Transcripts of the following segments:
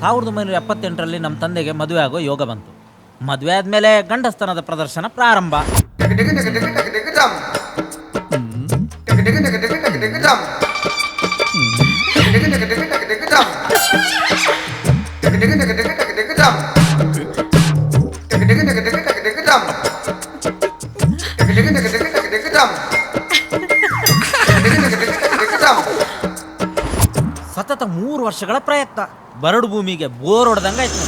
ಸಾವಿರದ ಒಂಬೈನೂರ ಎಪ್ಪತ್ತೆಂಟರಲ್ಲಿ ನಮ್ಮ ತಂದೆಗೆ ಮದುವೆ ಆಗೋ ಯೋಗ ಬಂತು ಮದುವೆ ಆದಮೇಲೆ ಗಂಡಸ್ತನದ ಪ್ರದರ್ಶನ ಪ್ರಾರಂಭ ಮೂರು ವರ್ಷಗಳ ಪ್ರಯತ್ನ. ಬರಡು ಭೂಮಿಗೆ ಬೋರ್ ಹೊಡೆದಂಗಾಯ್ತು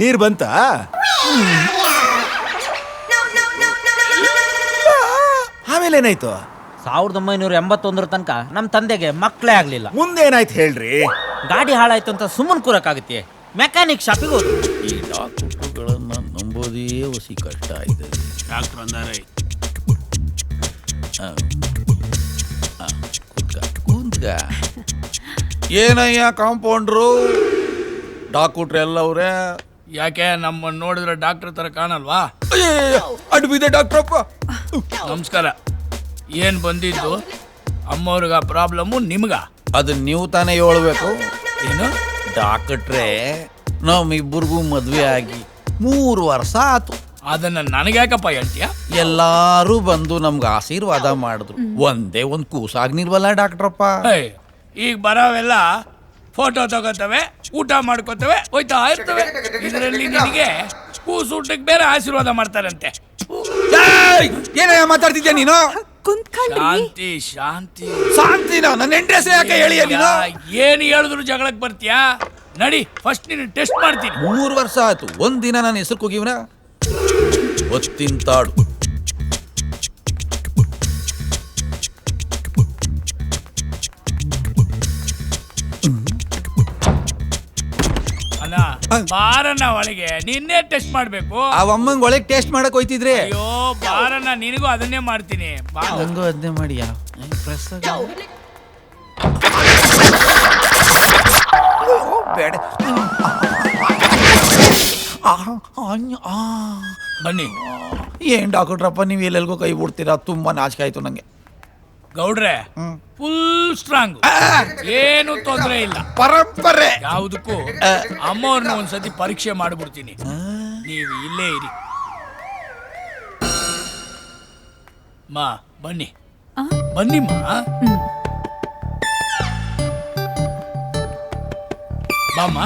ನೀರ್ ಬಂತ? ಆಮೇಲೆ ಏನಾಯ್ತು? ಸಾವಿರದ ಒಂಬೈನೂರ ಎಂಬತ್ತೊಂದರ ತನಕ ನಮ್ಮ ತಂದೆಗೆ ಮಕ್ಕಳೇ ಆಗಲಿಲ್ಲ. ಮುಂದೆ ಏನಾಯ್ತು ಹೇಳ್ರಿ? ಗಾಡಿ ಹಾಳಾಯ್ತು ಅಂತ ಸುಮ್ಮನೆ ಕೂರಕ್ಕಾಗುತ್ತೆ ಮೆಕ್ಯಾನಿಕ್ ಶಾಪಿಗೆ ಹೋದ್ರು. ಈ ಡಾಕ್ಟರ್ಗಳನ್ನು ನಂಬೋದೇ ಹೊಸಿ ಕಷ್ಟ ಇದೆ ಡಾಕ್ಟರ್ ಅಂದಾರೆ ಕೂತ್ಗ ಏನಯ್ಯ ಕಾಂಪೌಂಡ್ರು ಡಾಕ್ಟ್ರ್ ಎಲ್ಲ ಅವ್ರೆ ಯಾಕೆ ನಮ್ಮನ್ನ ನೋಡಿದ್ರೆ ಡಾಕ್ಟರ್ ತರ ಕಾಣಲ್ವಾ ಅಡ್ಡು ಬಿದ್ದೆ ಡಾಕ್ಟ್ರಪ್ಪ ನಮಸ್ಕಾರ ಏನ್ ಬಂದಿದ್ದು ಅಮ್ಮವ್ರಿಗ ಪ್ರಾಬ್ಲಮ್ಮು ನಿಮ್ಗ ಅದನ್ನ ನೀವು ತಾನೇ ಹೇಳ್ಬೇಕು ಏನು ಡಾಕ್ಟ್ರೇ ನಮ್ಮಿಬ್ಬರಿಗೂ ಮದುವೆ ಆಗಿ ಮೂರು ವರ್ಷ ಆತು. ಅದನ್ನ ನನಗ್ಯಾಕಪ್ಪ ಹೇಳ್ತೀಯ? ಎಲ್ಲಾರು ಬಂದು ನಮ್ಗೆ ಆಶೀರ್ವಾದ ಮಾಡಿದ್ರು. ಒಂದೇ ಒಂದು ಕೂಸಾಗ್ನಿಲ್ವಲ್ಲ ಡಾಕ್ಟ್ರಪ್ಪ. ಏಯ್, ಈಗ ಬರೋವೆಲ್ಲ ಫೋಟೋ ತಗೋತವೆ ಊಟ ಮಾಡ್ಕೋತವೆ ಹೋಯ್ತಾ ಇರ್ತವೆ. ಇದರಲ್ಲಿ ನಿನಗೆ ಕೂಸೂಟಕ್ಕೆ ಬೇರೆ ಆಶೀರ್ವಾದ ಮಾಡ್ತಾರಂತೆ. ಏನಯ್ಯ ಮಾತಾಡ್ತಿದ್ಯಾ ನೀನು? ಶಾಂತಿ ಶಾಂತಿ. ಶಾಂತಿನ ನನ್ನ ಹೆಂಡ್ರೆಸ್ ಯಾಕೆ ಹೇಳಿಯ ನೀನು? ಏನು ಹೇಳಿದ್ರು ಜಗಳಕ್ಕೆ ಬರ್ತೀಯಾ? ನಡಿ ಫಸ್ಟ್ ನೀನು ಟೆಸ್ಟ್ ಮಾಡ್ತೀನಿ. ಮೂರು ವರ್ಷ ಆಯ್ತು. ಒಂದಿನ ನನ್ನ ಹೆಸರು ಕೂಗಿವ್ನ ಒತ್ತಿಂತಾಡು ಅಣ್ಣ ಬಾರಣ್ಣ ಒಳಗೆ ನಿನ್ನೆ ಟೆಸ್ಟ್ ಮಾಡ್ಬೇಕು. ಆ ಅಮ್ಮಂಗ್ ಒಳಗೆ ಟೇಸ್ಟ್ ಮಾಡಕ್ ಹೋಯ್ತಿದ್ರೆ? ಅಯ್ಯೋ ಬಾರಣ್ಣ ನಿನಗೂ ಅದನ್ನೇ ಮಾಡ್ತೀನಿ. ಬಾ. ಹಂಗೂ ಅದನ್ನೇ ಮಾಡಿಯಾ? ಪ್ರೆಸ್ ಬೇಡ. ಬನ್ನಿ. ಏನ್ ಡಾಕ್ಟ್ರಪ್ಪ ನೀವು ಎಲ್ಲೆಲ್ಗೂ ಕೈ ಬಿಡ್ತೀರಾ? ತುಂಬಾ ನಾಚಿಕೆ ಆಯ್ತು ನಂಗೆ. ಗೌಡ್ರೆ ಫುಲ್ ಸ್ಟ್ರಾಂಗ್ ಏನು ತೊಂದರೆ ಇಲ್ಲ. ಪರಂಪರೆ. ಯಾವುದಕ್ಕೂ ಅಮ್ಮವ್ರನ್ನ ಒಂದ್ಸತಿ ಪರೀಕ್ಷೆ ಮಾಡಿಬಿಡ್ತೀನಿ. ನೀವು ಇಲ್ಲೇ ಇರಿ. ಮಾ ಬನ್ನಿ. ಬನ್ನಿ ಬಾಮ್ಮ?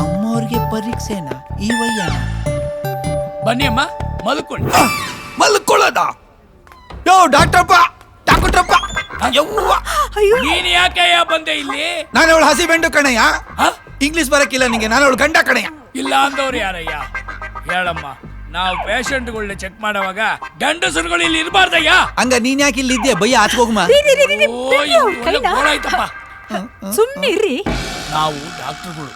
ಅಮ್ಮವ್ರಿಗೆ ಪರೀಕ್ಷೆನಾ? ಈ ವಯ್ಯನ? ಬನ್ನಿ ಅಮ್ಮ ಮಲ್ಕೊಳ್ಳಿ. ಮಲ್ಕೊಳ್ಳೋದ? ಯೋ ಡಾಕ್ಟ್ರಪ್ಪ ಡಾಕ್ಟ್ರಪ್ಪ. ಯವ್ವ. ನೀನ್ ಯಾಕಯ್ಯ ಬಂದೆ ಇಲ್ಲಿ? ನಾನು ಅವಳು ಹಸಿ ಬೆಂಡು ಕಣಯ್ಯ. ಹಾ? ಇಂಗ್ಲಿಷ್ ಬರಕ್ಕಿಲ್ಲ ನಿಂಗೆ ನಾನು ಅವಳು ಗಂಡ ಕಣಯ್ಯ. ಇಲ್ಲ ಅಂದವ್ರು ಯಾರಯ್ಯ? ಹೇಳಮ್ಮ ನಾವು ಪೇಷಂಟ್ಗಳನ್ನ ಚೆಕ್ ಮಾಡುವಾಗ ಗಂಡಸರುಗಳು ಇಲ್ಲಿ ಇರಬಾರ್ದಯ್ಯ? ಹಂಗ ನೀನ್ ಯಾಕೆ ಇಲ್ಲಿ ಇದ್ದೀಯ? ಬಯ್ಯ ಆಚೆಗೋಗಮ್ಮ ಓ ಇದು ಒಳ್ಳೆ ಗೋಳಾಯ್ತಪ್ಪ. ಸುಮ್ಮನಿರ್ರಿ ನಾವು ಡಾಕ್ಟರ್ಗಳು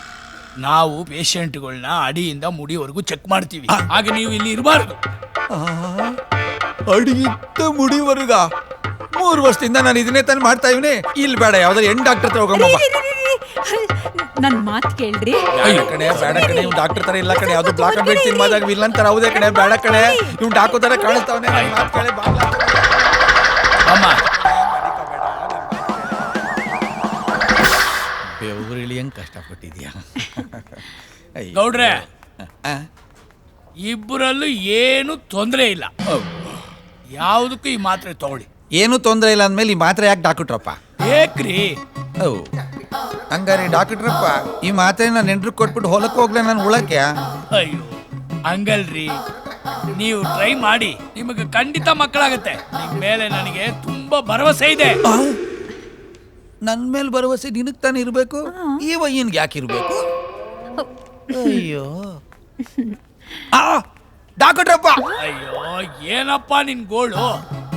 ನಾವು ಪೇಷಂಟ್ಗಳನ್ನ ಅಡಿಯಿಂದ ಮುಡಿವರೆಗೂ ಚೆಕ್ ಮಾಡ್ತೀವಿ. ಹಾಗೆ ನೀವು ಇಲ್ಲಿ ಇರಬಾರ್ದು. ಅಡಿಯಿಂದ ಮುಡಿವರೆಗ? ಮೂರು ವರ್ಷದಿಂದ ನಾನು ಇದನ್ನೇ ತಾನು ಮಾಡ್ತಾ ಇವನೆ. ಇಲ್ಲಿ ಬೇಡ ಯಾವ್ದಾದ್ರು ಹೆಣ್ ಡಾಕ್ಟರ್ ಹತ್ರ ಹೋಗಮ್ಮ. ನನ್ನ ಮಾತು ಕೇಳ್ರಿ ಬೇಡ ಕಣೆ ಬೇಡ ಕಣೆ ಇವ್ ಡಾಕ್ಟರ್ ತರ ಇಲ್ಲ ಕಡೆ ಯಾವ್ದು ಬ್ಲಾಕ್ ಅಂಡ್ ವೈಟ್ ಸಿನಿಮಾದಾಗ ವಿಲ್ಲನ್ ತರ ಹೌದೇ ಕಡೆ ಬೇಡ ಕಣೆ. ಇವ್ ಡಾಕೋ ತರ ಕಾಣಿಸ್ತಾವನೆ ನನ್ನ ಮಾತು ಕೇಳಿ ಬಾಗ್ಲ. ಅಮ್ಮ ಹೆಂಗ್ ಕಷ್ಟಪಟ್ಟಿದ್ಯಾ ಅಯ್ಯೋ. ಗೌಡ್ರೆ ಆ? ಇಬ್ಬರಲ್ಲೂ ಏನು ತೊಂದರೆ ಇಲ್ಲ. ಯಾವುದಕ್ಕೂ ಈ ಮಾತ್ರೆ ತಗೊಳ್ಳಿ. ಏನು ತೊಂದರೆ ಇಲ್ಲ ಅಂದ್ಮೇಲೆ ಈ ಮಾತ್ರೆ ಯಾಕೆ ಡಾಕ್ಟ್ರಪ್ಪ? ಏಕ್ರಿ. ಓ. ಹಂಗಾರೆ ಡಾಕ್ಟ್ರಪ್ಪ ಈ ಮಾತ್ರೆ ನಾನು ನೆಂಟ್ರು ಕೊಟ್ಬಿಟ್ಟು ಹೊಲಕ್ಕೆ ಹೋಗ್ಲೆ ನಾನು ಉಳಕ್ಕೆ? ಅಯ್ಯೋ ಹಂಗಲ್ರಿ. ನೀವು ಟ್ರೈ ಮಾಡಿ ನಿಮಗೆ ಖಂಡಿತ ಮಕ್ಕಳಾಗತ್ತೆ. ನಿಮ್ ಮೇಲೆ ನನಗೆ ತುಂಬಾ ಭರವಸೆ ಇದೆ. ನನ್ ಮೇಲೆ ಭರವಸೆ ನಿನಗೆ ತಾನೇ ಇರಬೇಕು? ಈ ವಯ್ಯನ್ಗೆ ಯಾಕೆ ಇರಬೇಕು? ಅಯ್ಯೋ. ಆ ಡಾಕ್ಟ್ರಪ್ಪ. ಅಯ್ಯೋ ಏನಪ್ಪ ನಿನ್ ಗೋಳು?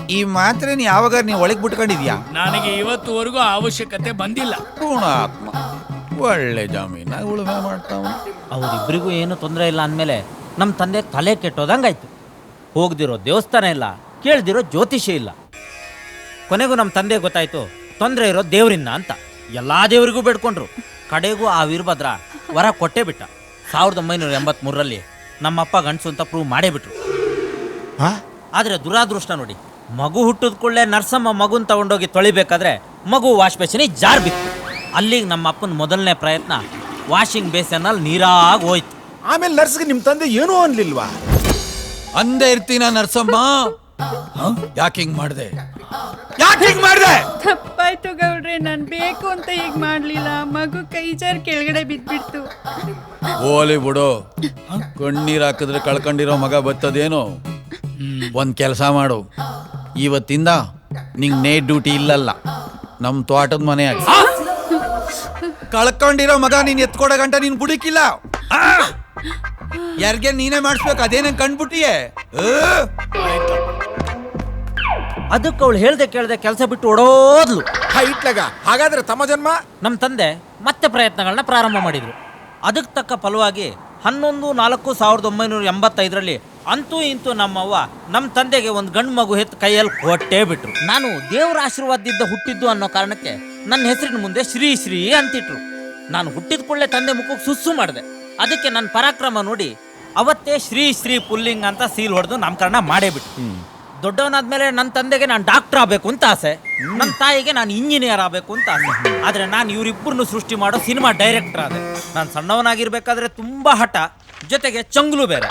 ಈ ಮಾತ್ರೆ ನೀ ಯಾವಾಗ ನೀವು ಒಳಗೆ ಬಿಟ್ಕೊಂಡಿದ್ಯಾ? ನನಗೆ ಇವತ್ತುವರೆಗೂ ಅವಶ್ಯಕತೆ ಬಂದಿಲ್ಲ. ಪೂರ್ಣಾತ್ಮ. ಒಳ್ಳೆ ಜಾಮೀನ ಉಳುಮೆ ಮಾಡ್ತಾವ. ಅವರಿಬ್ಬರಿಗೂ ಏನು ತೊಂದರೆ ಇಲ್ಲ ಅಂದಮೇಲೆ ನಮ್ಮ ತಂದೆ ತಲೆ ಕೆಟ್ಟೋದಂಗಾಯ್ತು. ಹೋಗ್ದಿರೋ ದೇವಸ್ಥಾನ ಇಲ್ಲ ಕೇಳ್ದಿರೋ ಜ್ಯೋತಿಷ್ಯ ಇಲ್ಲ. ಕೊನೆಗೂ ನಮ್ಮ ತಂದೆ ಗೊತ್ತಾಯ್ತು ತೊಂದರೆ ಇರೋ ದೇವರಿಂದ ಅಂತ. ಎಲ್ಲ ದೇವರಿಗೂ ಬೇಡ್ಕೊಂಡ್ರು. ಕಡೆಗೂ ಆ ವೀರಭದ್ರ ವರ ಕೊಟ್ಟೇ ಬಿಟ್ಟ. ಸಾವಿರದ ಒಂಬೈನೂರ ಎಂಬತ್ಮೂರರಲ್ಲಿ ನಮ್ಮಪ್ಪ ಗಂಡಸು ಅಂತ ಪ್ರೂವ್ ಮಾಡೇ ಬಿಟ್ರು. ಹಾ? ಆದರೆ ದುರಾದೃಷ್ಟ ನೋಡಿ. ಮಗು ಹುಟ್ಟಿದ ಕೂಡಲೇ ನರ್ಸಮ್ಮ ಮಗುನ ತಗೊಂಡೋಗಿ ತೊಳಿಬೇಕಾದ್ರೆ ಮಗು ವಾಶ್ ಬೇಸಿನ ಜಾರ್ ಬಿತ್ತು. ಅಲ್ಲಿಗೆ ನಮ್ಮ ಅಪ್ಪನ ಮೊದಲನೇ ಪ್ರಯತ್ನ ವಾಷಿಂಗ್ ಬೇಸನಲ್ಲಿ ನೀರಾಗಿ ಹೋಯ್ತು. ಆಮೇಲೆ ನರ್ಸ್ಗೆ ನಿಮ್ಮ ತಂದೆ ಏನೂ ಅನ್ಲಿಲ್ವಾ? ಅಂದೇ ಇರ್ತೀನ ನರ್ಸಮ್ಮ? ಯಾಕೆ ಹಿಂಗ್ ಮಾಡ್ದೆ? ಯಾಕೆ ಹಿಂಗ್ ಮಾಡ್ದೆ? ತಪ್ಪಾಯ್ತು ಗೌಡ್ರೆ ನಾನು ಬೇಕು ಅಂತ ಈಗ ಮಾಡ್ಲಿಲ್ಲ. ಮಗು ಕೈಜಾರ್ ಕೆಳಗಡೆ ಬಿದ್ಬಿಡ್ತು. ಓಲಿ ಬಿಡು. ಕಣ್ಣೀರ್ ಹಾಕಿದ್ರೆ ಕಳ್ಕೊಂಡಿರೋ ಮಗ ಬತ್ತದೇನು? ಒಂದ್ ಕೆಲಸ ಮಾಡು. ಇವತ್ತಿಂದ ನಿಂಗ್ ನೇಟ್ ಡ್ಯೂಟಿ ಇಲ್ಲಲ್ಲ. ನಮ್ ತೋಟದ ಮನೆ ಆಗಿ ಕಳ್ಕೊಂಡಿರೋ ಮಗ ನೀನ್ ಎತ್ಕೊಡ ಗಂಟ ನೀನ್ ಬುಡಕಿಲ್ಲ? ಯಾರಿಗೆ ನೀನೇ ಮಾಡಿಸ್ಬೇಕು? ಅದೇನೇ ಕಂಡ್ಬಿಟ್ಟಿಯೇ ಅದಕ್ಕೆ ಅವಳು ಹೇಳ್ದೆ ಕೇಳ್ದೆ ಕೆಲಸ ಬಿಟ್ಟು ಓಡೋದ್ಲು. ಇಟ್ಲಗ ಹಾಗಾದ್ರೆ ತಮ್ಮ ಜನ್ಮ? ನಮ್ಮ ತಂದೆ ಮತ್ತೆ ಪ್ರಯತ್ನಗಳನ್ನ ಪ್ರಾರಂಭ ಮಾಡಿದ್ರು. ಅದಕ್ಕೆ ತಕ್ಕ ಫಲವಾಗಿ ಹನ್ನೊಂದು ನಾಲ್ಕು ಸಾವಿರದ ಒಂಬೈನೂರ ಎಂಬತ್ತೈದರಲ್ಲಿ ಅಂತೂ ಇಂತೂ ನಮ್ಮವ್ವ ನಮ್ಮ ತಂದೆಗೆ ಒಂದು ಗಂಡು ಮಗು ಹೆತ್ತು ಕೈಯಲ್ಲಿ ಕೊಟ್ಟೇ ಬಿಟ್ರು. ನಾನು ದೇವರ ಆಶೀರ್ವಾದದಿಂದ ಹುಟ್ಟಿದ್ದು ಅನ್ನೋ ಕಾರಣಕ್ಕೆ ನನ್ನ ಹೆಸರಿನ ಮುಂದೆ ಶ್ರೀ ಶ್ರೀ ಅಂತಿಟ್ರು. ನಾನು ಹುಟ್ಟಿದ ಕೂಡಲೇ ತಂದೆ ಮುಖಕ್ಕೆ ಸುಸ್ಸು ಮಾಡಿದೆ. ಅದಕ್ಕೆ ನನ್ನ ಪರಾಕ್ರಮ ನೋಡಿ ಅವತ್ತೇ ಶ್ರೀ ಶ್ರೀ ಪುಲ್ಲಿಂಗ್ ಅಂತ ಸೀಲ್ ಹೊಡೆದು ನಾಮಕರಣ ಮಾಡೇ ಬಿಟ್ಟು ದೊಡ್ಡವನಾದ್ಮೇಲೆ ನನ್ನ ತಂದೆಗೆ ನಾನು ಡಾಕ್ಟರ್ ಆಗಬೇಕು ಅಂತ ಆಸೆ. ನನ್ನ ತಾಯಿಗೆ ನಾನು ಇಂಜಿನಿಯರ್ ಆಗಬೇಕು ಅಂತ ಆಸೆ. ಆದರೆ ನಾನು ಇವರಿಬ್ಬರನ್ನು ಸೃಷ್ಟಿ ಮಾಡೋ ಸಿನಿಮಾ ಡೈರೆಕ್ಟರ್ ಆದೆ. ನಾನು ಸಣ್ಣವನಾಗಿರ್ಬೇಕಾದ್ರೆ ತುಂಬ ಹಠ. ಜೊತೆಗೆ ಚಂಗ್ಲು ಬೇರೆ.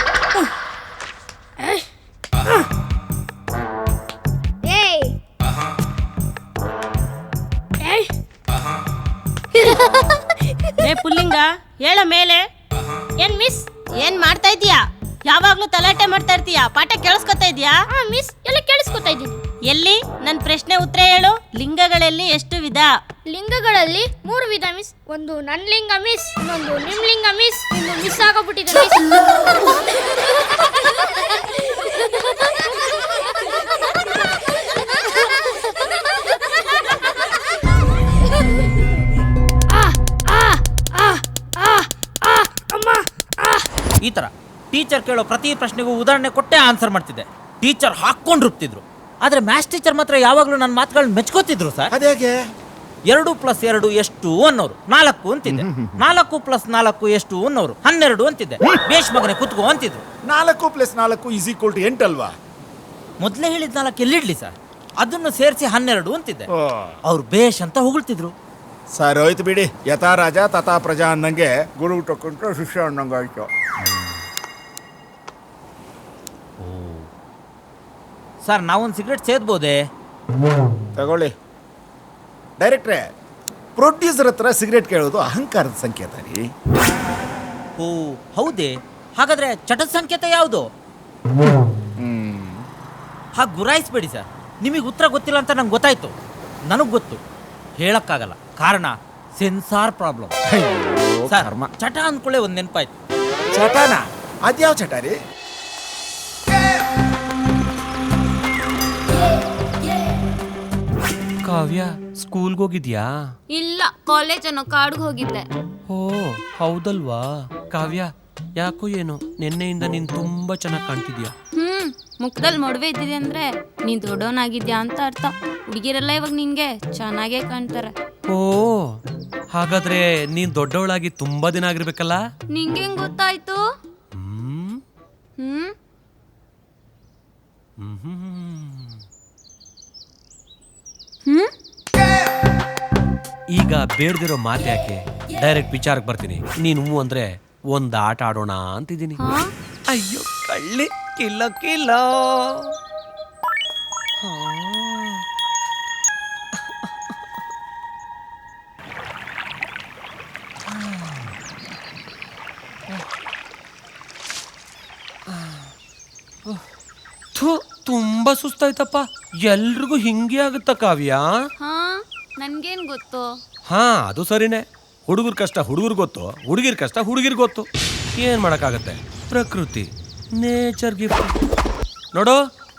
ಏಯ್! ಏಯ್! ಏ ಪುಲ್ಲಿಂಗ ಹೇಳ ಮೇಲೆ. ಏನ್ ಮಿಸ್ ಏನ್ ಮಾಡ್ತಾ ಇದೀಯಾ? ಯಾವಾಗ್ಲೂ ತಲಾಟೆ ಮಾಡ್ತಾ ಇರ್ತೀಯಾ? ಪಾಠ ಕೇಳಿಸ್ಕೊತಾ ಇದೀಯಾ? ಹಾ ಮಿಸ್ ಎಲ್ಲ ಕೇಳಿಸ್ಕೊತಾ ಇದ್ದೀನಿ. ಎಲ್ಲಿ? ನನ್ ಪ್ರಶ್ನೆ ಉತ್ತರ ಹೇಳು. ಲಿಂಗಗಳಲ್ಲಿ ಎಷ್ಟು ವಿಧ? ಲಿಂಗಗಳಲ್ಲಿ ಮೂರು ವಿಧ ಮಿಸ್ ಒಂದು ನನ್ ಲಿಂಗ ಮಿಸ್ ಇನ್ನೊಂದು ನಿಮ್ ಲಿಂಗ ಮಿಸ್ ಇನ್ನು ಮಿಸ್ ಆಗೋಗ್ಬಿಟ್ಟಿದೆ ಮಿಸ್ ಆ, ಆ, ಆ, ಆ, ಆ, ಅಮ್ಮ, ಆ. ಈ ಥರ ಟೀಚರ್ ಕೇಳೋ ಪ್ರತಿ ಪ್ರಶ್ನೆಗೂ ಉದಾಹರಣೆ ಕೊಟ್ಟೆ ಆನ್ಸರ್ ಮಾಡ್ತಿದ್ದೆ. ಟೀಚರ್ ಹಾಕ್ಕೊಂಡು ರುಬ್ತಿದ್ರು. ಆದರೆ ಮ್ಯಾಥ್ಸ್ ಟೀಚರ್ ಮಾತ್ರ ಯಾವಾಗಲೂ ನನ್ನ ಮಾತುಗಳನ್ನ ಮೆಚ್ಕೋತಿದ್ರು ಸರ್. ಅದೇಗೆ ಎರಡು ಪ್ಲಸ್ ಎರಡು ಎಷ್ಟು ಅನ್ನೋರು. ನಾಲ್ಕು ಅಂತಿದ್ದೆ. ನಾಲ್ಕು ಪ್ಲಸ್ ನಾಲ್ಕು ಎಷ್ಟು ಅನ್ನೋರು. ಹನ್ನೆರಡು ಅಂತಿದ್ದೆ. ಬೇಷ್ ಮಗನೆ ಕುತ್ಕೋ ಅಂತಿದ್ರು. ನಾಲ್ಕು ಪ್ಲಸ್ ನಾಲ್ಕು ಈಸ್ ಈಕ್ವಲ್ ಟು ಎಂಟಲ್ವಾ ಮೊದಲೇ ಹೇಳಿದ ನಾಲ್ಕು ಎಲ್ಲಿಡ್ಲಿ ಸರ್? ಅದನ್ನು ಸೇರಿಸಿ ಹನ್ನೆರಡು ಅಂತಿದ್ದೆ. ಅವ್ರು ಬೇಷ್ ಅಂತ ಹೊಗಳ್ತಿದ್ರು. ಸರ್ ಹೋಯ್ತು ಬಿಡಿ. ಯಥಾ ರಾಜ ತಥಾ ಪ್ರಜಾ ಅನ್ನಂಗೆ ಗುರು ಟಕ್ಕೊಂಡು ಶಿಷ್ಯ ಅನ್ನಂಗೆ ಆಯ್ತು ಸರ್ ನಾವೊಂದು ಸಿಗರೇಟ್ ಸೇದ್ಬೋದೇ? ತಗೊಳ್ಳಿ. ಡೈರೆಕ್ಟ್ರೇ ಪ್ರೊಡ್ಯೂಸರ್ ಹತ್ರ ಸಿಗರೇಟ್ ಕೇಳೋದು ಅಹಂಕಾರದ ಸಂಕೇತ ರೀ. ಓ ಹೌದೇ? ಹಾಗಾದ್ರೆ ಚಟದ ಸಂಕೇತ ಯಾವುದು? ಹಾಗೆ ಗುರಾಯಿಸ್ಬೇಡಿ ಸರ್. ನಿಮಗೆ ಉತ್ತರ ಗೊತ್ತಿಲ್ಲ ಅಂತ ನಂಗೆ ಗೊತ್ತಾಯ್ತು. ನನಗೆ ಗೊತ್ತು. ಹೇಳಕ್ಕಾಗಲ್ಲ. ಕಾರಣ ಸೆನ್ಸಾರ್ ಪ್ರಾಬ್ಲಮ್. ಸರ್. ಚಟ ಅಂದ್ಕೊಳ್ಳೆ ಒಂದು ನೆನಪಾಯ್ತು. ಚಟನಾ? ಅದ್ಯಾವ ಚಟ ರೀ? ಕಾವ್ಯ ಸ್ಕೂಲ್ಗೆ ಹೋಗಿದ್ಯಾ? ಇಲ್ಲ ಕಾಲೇಜ್ ಅನ್ನೋ ಕಾಡ್ಗೆ ಹೋಗಿದ್ದೆ. ಓ ಹೌದಲ್ವಾ? ಕಾವ್ಯ ಯಾಕೋ ಏನು ನಿನ್ನೆಯಿಂದ ನೀನ್ ತುಂಬಾ ಚೆನ್ನಾಗಿ ಕಾಣ್ತಿದ್ಯಾ? ಹ್ಮ್ ಮುಖದಲ್ಲಿ ಮೊಡವೆ ಇದ್ದಿದೆ ಅಂದ್ರೆ ನೀನ್ ದೊಡ್ಡವನಾಗಿದ್ಯಾ ಅಂತ ಅರ್ಥ. ಹುಡುಗಿರೆಲ್ಲ ಇವಾಗ ನಿನ್ಗೆ ಚೆನ್ನಾಗೇ ಕಾಣ್ತಾರೆ. ಓ ಹಾಗಾದ್ರೆ ನೀನ್ ದೊಡ್ಡವಳಾಗಿ ತುಂಬಾ ದಿನ ಆಗಿರ್ಬೇಕಲ್ಲ? ನಿಂಗೆ ಹೆಂಗ್ ಗೊತ್ತಾಯ್ತು? ಹ್ಮ್ ಹ್ಮ್ ಹ್ಮ್. ಈಗ ಬೇಡದಿರೋ ಮಾತು ಯಾಕೆ? ಡೈರೆಕ್ಟ್ ವಿಚಾರಕ್ಕೆ ಬರ್ತೀನಿ. ನೀನು ಹ್ಞೂ ಅಂದ್ರೆ ಒಂದ್ ಆಟ ಆಡೋಣ ಅಂತಿದ್ದೀನಿ. ಹಾ? ಅಯ್ಯೋ ಕಳ್ಳಿ. ಕಿಲ್ಲ ಕಿಲ್ಲ. ಥು ತುಂಬಾ ಸುಸ್ತಾಯ್ತಪ್ಪ. ಎಲ್ರಿಗೂ ಹಿಂಗೆ ಆಗುತ್ತ ಕಾವ್ಯ? ಹಾ ನನ್ಗೇನ್ ಗೊತ್ತು? ಹಾ ಅದು ಸರಿನೇ. ಹುಡುಗರ ಕಷ್ಟ ಹುಡುಗರು ಗೊತ್ತು ಹುಡುಗಿರ್ ಕಷ್ಟ ಹುಡುಗಿರ್ ಗೊತ್ತು. ಏನ್ ಮಾಡಕ್ಕಾಗತ್ತೆ? ಪ್ರಕೃತಿ ನೇಚರ್ ಗಿಫ್ಟ್. ನೋಡು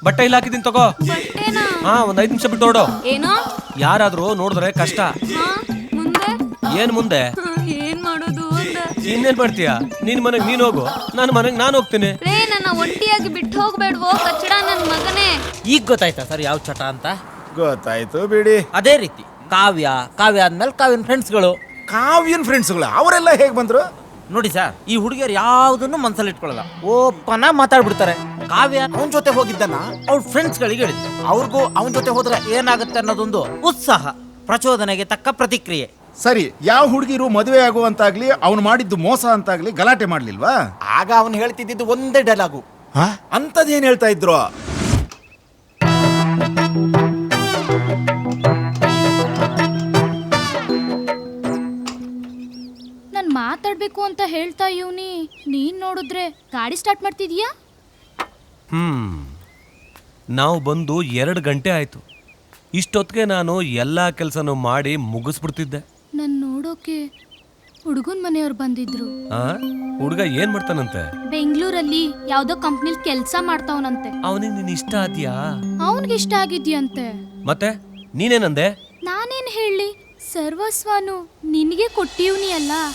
ಬಟ್ಟೆ ಇಲ್ಲ ಹಾಕಿದೀನಿ ತಗೋ. ಬಟ್ಟೆನಾ? ಹಾ ಒಂದ್ ಐದು ನಿಮಿಷ ಬಿಟ್ಟು ನೋಡು. ಏನೋ? ಯಾರಾದ್ರೂ ನೋಡಿದ್ರೆ ಕಷ್ಟ. ಹಾ ಮುಂದೆ? ಏನ್ ಮುಂದೆ? ಹಾ, ಏನ್ ಮಾಡೋದು ಅಂತ ಇನ್ನೇನ್ ಮಾಡ್ತೀಯ? ನಿನ್ ಮನೆಗ್ ನೀನ್ ಹೋಗು. ನನ್ನ ಮನೆಗ್ ನಾನು ಹೋಗ್ತೀನಿ. ರೇ ನನ್ನ ಒಂಟಿಯಾಗಿ ಬಿಟ್ಟು ಹೋಗ್ಬೇಡ್ವೋ ಕಚ್ಚಡ ನನ್ ಮಗನೇ. ಈಗ ಗೊತ್ತಾಯ್ತಾ ಸರ್ ಯಾವ ಚಟ ಅಂತ? ಗೊತ್ತಾಯ್ತು ಬಿಡಿ. ಅದೇ ರೀತಿ. ಕಾವ್ಯ ಕಾವ್ಯ ಆದ್ಮೇಲೆ ಕಾವ್ಯನ ಫ್ರೆಂಡ್ಸ್ಗಳು ಕಾವ್ಯನ್ ಫ್ರೆಂಡ್ಸ್ಗಳು ಅವರೆಲ್ಲ ಹೇಗೆ ಬಂದ್ರು? ನೋಡಿ ಸರ್ ಈ ಹುಡುಗಿಯರು ಯಾವುದನ್ನು ಮನ್ಸಲ್ಲಿ ಇಟ್ಕೊಳ್ಳಲ್ಲ. ಓಪನ ಮಾತಾಡ್ಬಿಡ್ತಾರೆ. ಕಾವ್ಯ ಅವನ ಜೊತೆ ಹೋಗಿದ್ದನ ಅವ್ರ ಫ್ರೆಂಡ್ಸ್ಗಳಿಗೆ ಹೇಳಿದ್ದೆ ಅವ್ರಿಗೂ ಅವನ ಜೊತೆ ಹೋದ್ರೆ ಏನಾಗುತ್ತೆ ಅನ್ನೋದೊಂದು ಉತ್ಸಾಹ ಪ್ರಚೋದನೆಗೆ ತಕ್ಕ ಪ್ರತಿಕ್ರಿಯೆ. ಸರಿ ಯಾವ ಹುಡುಗಿರು ಮದುವೆ ಆಗುವಂತಾಗ್ಲಿ ಅವ್ನು ಮಾಡಿದ್ದು ಮೋಸ ಅಂತಾಗ್ಲಿ ಗಲಾಟೆ ಮಾಡ್ಲಿಲ್ವಾ? ಆಗ ಅವನು ಹೇಳ್ತಿದ್ದಿದ್ದು ಒಂದೇ ಡೈಲಾಗು ಅಂತದೇನ್ ಹೇಳ್ತಾ ಇದ್ರು? ನಾನು ಮಾತಾಡ್ಬೇಕು ಅಂತ ಹೇಳ್ತಾ ಇವ್ನಿ. ನೀನ್ ನೋಡಿದ್ರೆ ಗಾಡಿ ಸ್ಟಾರ್ಟ್ ಮಾಡ್ತಿದ್ಯಾ? ಹ್ಮ್. ನಾವು ಬಂದು ಎರಡು ಗಂಟೆ ಆಯ್ತು. ಇಷ್ಟೊತ್ತಿಗೆ ನಾನು ಎಲ್ಲ ಕೆಲಸನೂ ಮಾಡಿ ಮುಗಿಸ್ಬಿಡ್ತಿದ್ದೆ. ನನ್ ನೋಡೋಕೆ ಹುಡುಗನ್ ಮನೆಯವ್ರು ಬಂದಿದ್ರು. ಆ? ಹುಡುಗ ಏನ್ ಮಾಡ್ತಾನಂತೆ? ಬೆಂಗಳೂರಲ್ಲಿ ಯಾವ್ದೋ ಕಂಪ್ನಿಲ್ ಕೆಲ್ಸ ಮಾಡ್ತಾವನಂತೆ. ಅವನಿಗೆ ನೀನ್ ಇಷ್ಟ ಆದ್ಯಾ? ಅವನ್ಗೆ ಇಷ್ಟ ಆಗಿದ್ಯಂತೆ. ಮತ್ತೆ ನೀನೇನಂದೆ? ನಾನೇನ್ ಹೇಳಿ ಸರ್ವಸ್ವಾನು ನಿನಗೆ ಕೊಟ್ಟಿವ್ನಿ ಅಲ್ಲ.